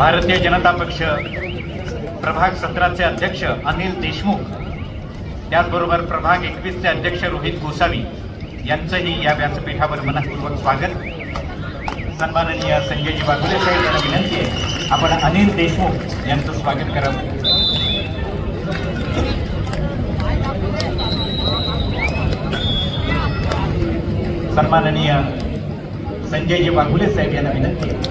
भारतीय जनता पक्ष प्रभाग सतराचे अध्यक्ष अनिल देशमुख त्याचबरोबर प्रभाग एकवीसचे अध्यक्ष रोहित गोसावी यांचंही या व्यासपीठावर मनपूर्वक स्वागत. सन्माननीय संजयजी बागुले साहेब यांना विनंती आहे आपण अनिल देशमुख यांचं स्वागत करावं. सन्माननीय संजयजी बागुले साहेब यांना विनंती आहे.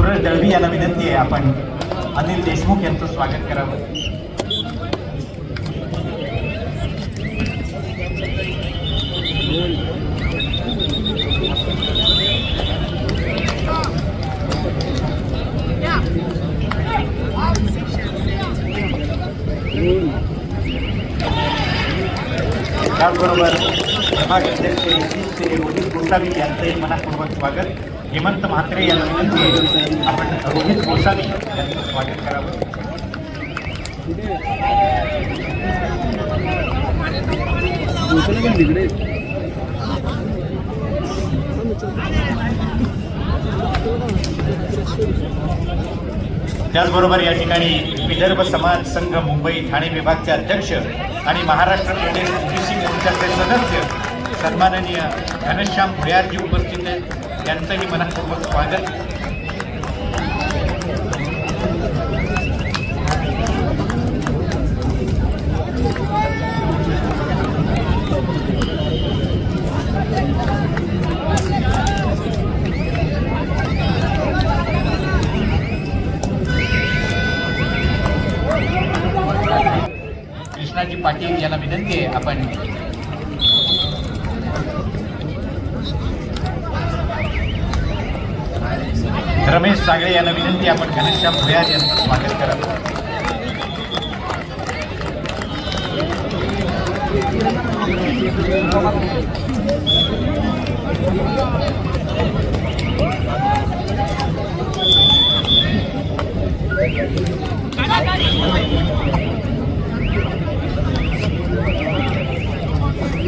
सुरज दळवी यांना विनंती आहे. आपण अनिल देशमुख यांचं स्वागत करावं. Um, त्याचबरोबर प्रभाग अध्यक्ष एकवीसचे रोहित गोसावी यांचंही मनापूर्वक स्वागत. हेमंत म्हात्रे यांना विनंती आपण रोहित गोसावी यांचं स्वागत करावं. त्याचबरोबर या ठिकाणी विदर्भ समाज संघ मुंबई ठाणे विभागचे अध्यक्ष आणि महाराष्ट्र प्रदेश ओबीसी मोर्चाचे सदस्य सन्माननीय घनश्याम भुयारजी उपस्थित आहेत. त्यांचंही मनपूर्वक स्वागत. पाटील यांना विनंती आहे आपण रमेश सागळे यांना विनंती आपण घनश्याम भुयार यांचं स्वागत करत Thank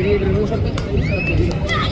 querido, hermoso, que.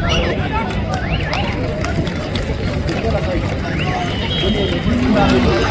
करावं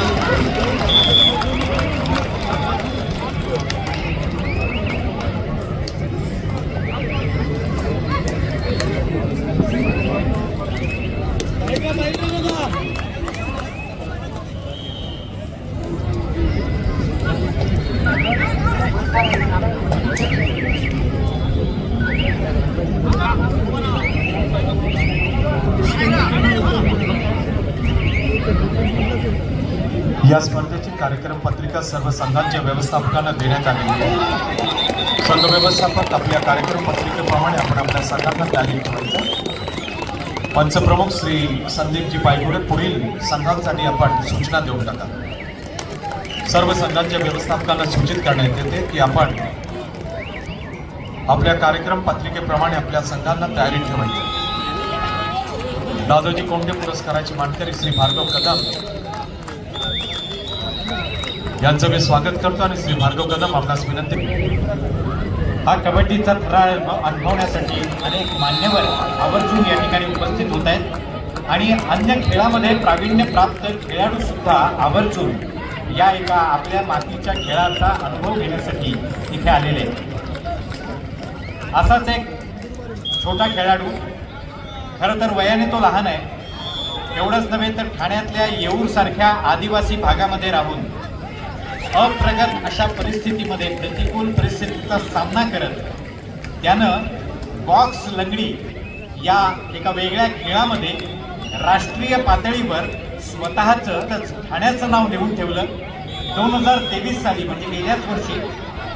या स्पर्धेची कार्यक्रम पत्रिका सर्व संघांच्या व्यवस्थापकांना देण्यात आली. संघ व्यवस्थापक आपल्या कार्यक्रम पत्रिकेप्रमाणे आपण आपल्या संघांना तालीम ठेवायचं पंचप्रमुख श्री संदीपजी पायगुडे पुढील संघांसाठी आपण सूचना देऊन टाका. सर्व संघांच्या व्यवस्थापकांना सूचित करण्यात येते की आपण आपल्या कार्यक्रम पत्रिकेप्रमाणे आपल्या संघांना तयारी ठेवायची. दादोजी कोंडे पुरस्काराचे मानकरी श्री भार्गव कदम यांचं मी स्वागत करतो आणि श्री भार्गव कदम आपणास विनंती हा कबड्डीचा थरार अनुभवण्यासाठी अनेक मान्यवर आवर्जून या ठिकाणी उपस्थित होत आहेत. आणि अन्य खेळामध्ये प्रावीण्य प्राप्त खेळाडू सुद्धा आवर्जून या एका आपल्या मातीच्या खेळाचा अनुभव घेण्यासाठी इथे आलेले आहेत. असाच एक छोटा खेळाडू खरं तर वयाने तो लहान आहे एवढंच नव्हे तर ठाण्यातल्या येऊरसारख्या आदिवासी भागामध्ये राहून अप्रगत अशा परिस्थितीमध्ये प्रतिकूल परिस्थितीचा सामना करत त्यानं बॉक्स लंगडी या एका वेगळ्या खेळामध्ये राष्ट्रीय पातळीवर स्वतःचं ठाण्याचं नाव देऊन ठेवलं. दोन हजार तेवीस साली म्हणजे गेल्याच वर्षी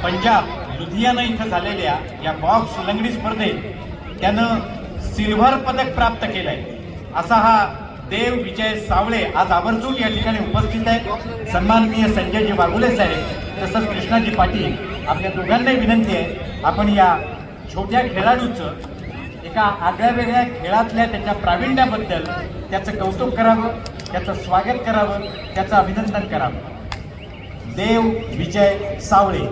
पंजाब लुधियाना इथं झालेल्या या बॉक्स लंगडी स्पर्धेत त्यानं सिल्व्हर पदक प्राप्त केलं आहे असा हा देव विजय सावळे आज आवर्जून या ठिकाणी उपस्थित आहेत. सन्माननीय संजयजी वाघुले साहेब तसंच कृष्णाजी पाटील. आपल्या दोघांनाही विनंती आहे आपण या छोट्या खेळाडूचं एका आगळ्या वेगळ्या खेळातल्या त्याच्या प्रावीण्याबद्दल त्याचं कौतुक करावं त्याचं स्वागत करावं त्याचं अभिनंदन करावं. देव विजय सावळे.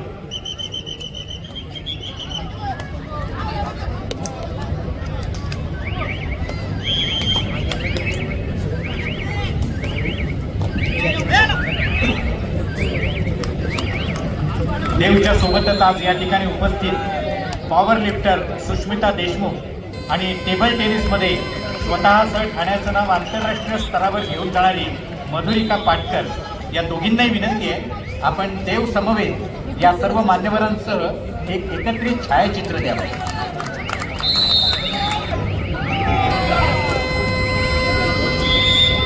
देवच्या सोबतच आज या ठिकाणी उपस्थित पॉवर लिफ्टर सुष्मिता देशमुख आणि टेबल टेनिसमध्ये स्वतःसह ठाण्याचं नाव आंतरराष्ट्रीय स्तरावर घेऊन जाणारी मधुरिका पाटकर. या दोघींनाही विनंती आहे आपण देव समवेत या सर्व मान्यवरांसह एक एकत्रित छायाचित्र द्यावं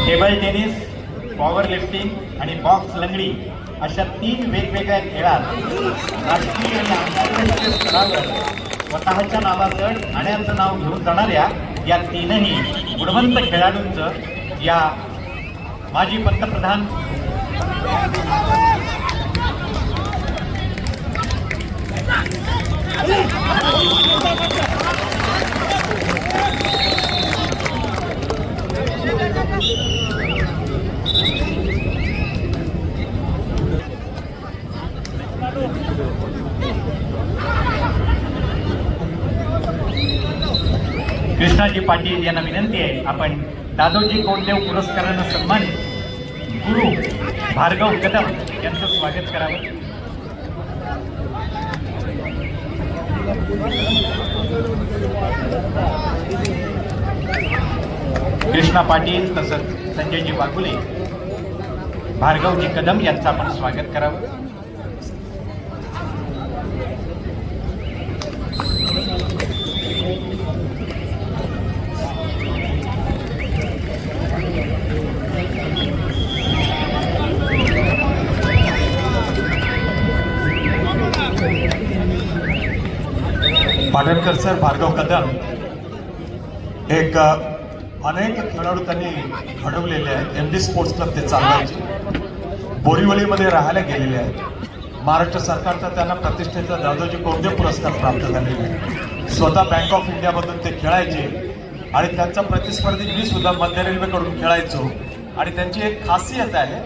टेबल टेनिस पॉवर लिफ्टिंग आणि बॉक्स लंगडी अशा तीन वेगवेगळ्या खेळात राष्ट्रीय आणि आंतरराष्ट्रीय स्तरावर स्वतःच्या नावाचं ठाण्याचं नाव घेऊन जाणाऱ्या या तीनही गुणवंत खेळाडूंचं या माजी पंतप्रधान कृष्णाजी पाटील यांना विनंती आहे आपण दादोजी कोंडदेव पुरस्कारानं सन्मानित गुरु भार्गव कदम यांचं स्वागत करावं. कृष्णा पाटील तसंच संजयजी वाघुले भार्गवजी कदम यांचं आपण स्वागत करावं. पाटणकर सर भार्गव कदम एक अनेक खेळाडू त्यांनी घडवलेले आहेत. एम डी स्पोर्ट्स क्लब ते चालवायचे. बोरीवलीमध्ये राहायला गेलेले आहेत. महाराष्ट्र सरकारचा त्यांना प्रतिष्ठेचा दादोजी कोंडे पुरस्कार प्राप्त झालेला आहे स्वतः बँक ऑफ इंडियामधून ते खेळायचे. आणि त्यांचा प्रतिस्पर्धी मी सुद्धा मध्य रेल्वेकडून खेळायचो. आणि त्यांची एक खासियत आहे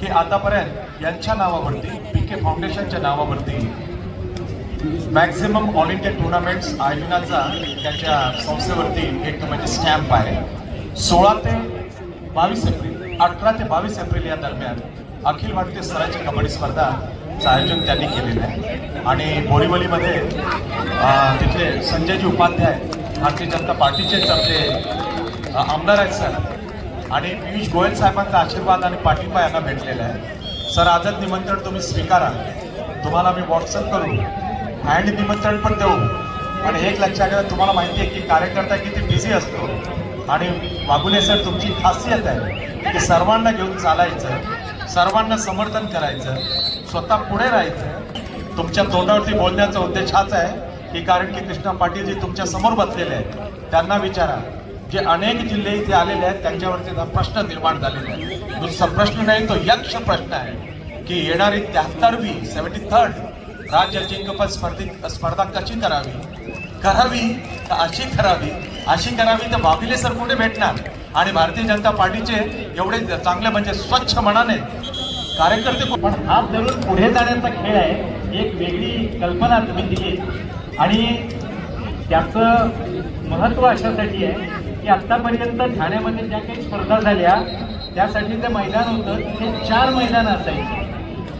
की आतापर्यंत यांच्या नावावरती पी के फाउंडेशनच्या नावावरती मॅक्झिमम ऑल इंडिया टुर्नामेंट्स आयोजनाचा त्याच्या संस्थेवरती एक म्हणजे स्टॅम्प आहे. सोळा ते बावीस एप्रिल अठरा ते बावीस एप्रिल या दरम्यान अखिल भारतीय स्तराची कबड्डी स्पर्धाचं आयोजन त्यांनी केलेलं आहे. आणि बोरीवलीमध्ये तिथे तिथले संजयजी उपाध्याय भारतीय जनता पार्टीचेच आपले आमदार आहेत सर. आणि पियुष गोयल साहेबांचा आशीर्वाद आणि पाठिंबा यांना भेटलेला आहे. सर आजच निमंत्रण तुम्ही स्वीकारा. तुम्हाला मी व्हॉट्सअप करू आणि निमंत्रण पण देऊ. आणि एक लक्षात घ्या तुम्हाला माहिती आहे की कार्यकर्ता किती बिझी असतो. आणि वागुले सर तुमची खासियत आहे की सर्वांना घेऊन चालायचं सर्वांना समर्थन करायचं स्वतः पुढे राहायचं. तुमच्या तोंडावरती बोलण्याचा उद्देश हाच आहे की कारण की कृष्णा पाटील जे तुमच्यासमोर बसलेले आहेत. त्यांना विचारा जे अनेक जिल्हे इथे आलेले आहेत त्यांच्यावरती प्रश्न निर्माण झालेला आहे जो प्रश्न नाही तो यक्ष प्रश्न आहे की येणारी त्याहत्तरवी सेव्हन्टी थर्ड राज्य अजिंक्यपद स्पर्धेत स्पर्धा कशी करावी. करावी तर अशी करावी? अशी करावी तर बाबिले सर कुठे भेटणार? आणि भारतीय जनता पार्टीचे एवढे चांगले म्हणजे स्वच्छ मनाने कार्यकर्ते पण हा जरूर पुढे जाण्याचा खेळ आहे. एक वेगळी कल्पना तुम्ही दिली. आणि त्याचं महत्त्व अशासाठी आहे की आत्तापर्यंत ठाण्यामध्ये ज्या काही स्पर्धा झाल्या त्यासाठी जे मैदान होतं. ते चार मैदानं असायची.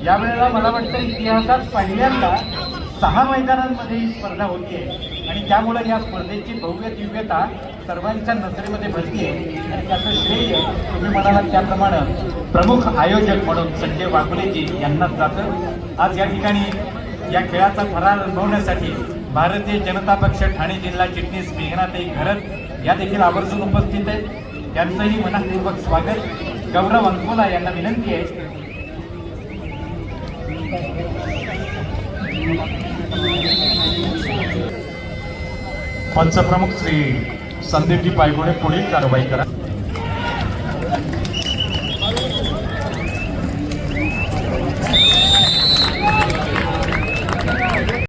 यावेळेला मला वाटतं इतिहासात पहिल्यांदा सहा मैदानांमध्ये ही स्पर्धा होतीये आणि त्यामुळे या स्पर्धेची भव्य दिव्यता सर्वांच्या नजरेमध्ये भरतीये आणि त्याचं श्रेय तुम्ही म्हणालात त्याप्रमाणे प्रमुख आयोजक म्हणून संजय वाघुलेजी यांनाच जातं. आज या ठिकाणी या खेळाचा थरार अनुभवण्यासाठी भारतीय जनता पक्ष ठाणे जिल्हा चिटणीस मेघनाताई घरत या देखील आवर्जून उपस्थित आहेत. त्यांचंही मनपूर्वक स्वागत. गौरव अंकोला यांना विनंती आहे. पंचप्रमुख श्री संदीपजी पायगुडे पुढील कारवाई करा.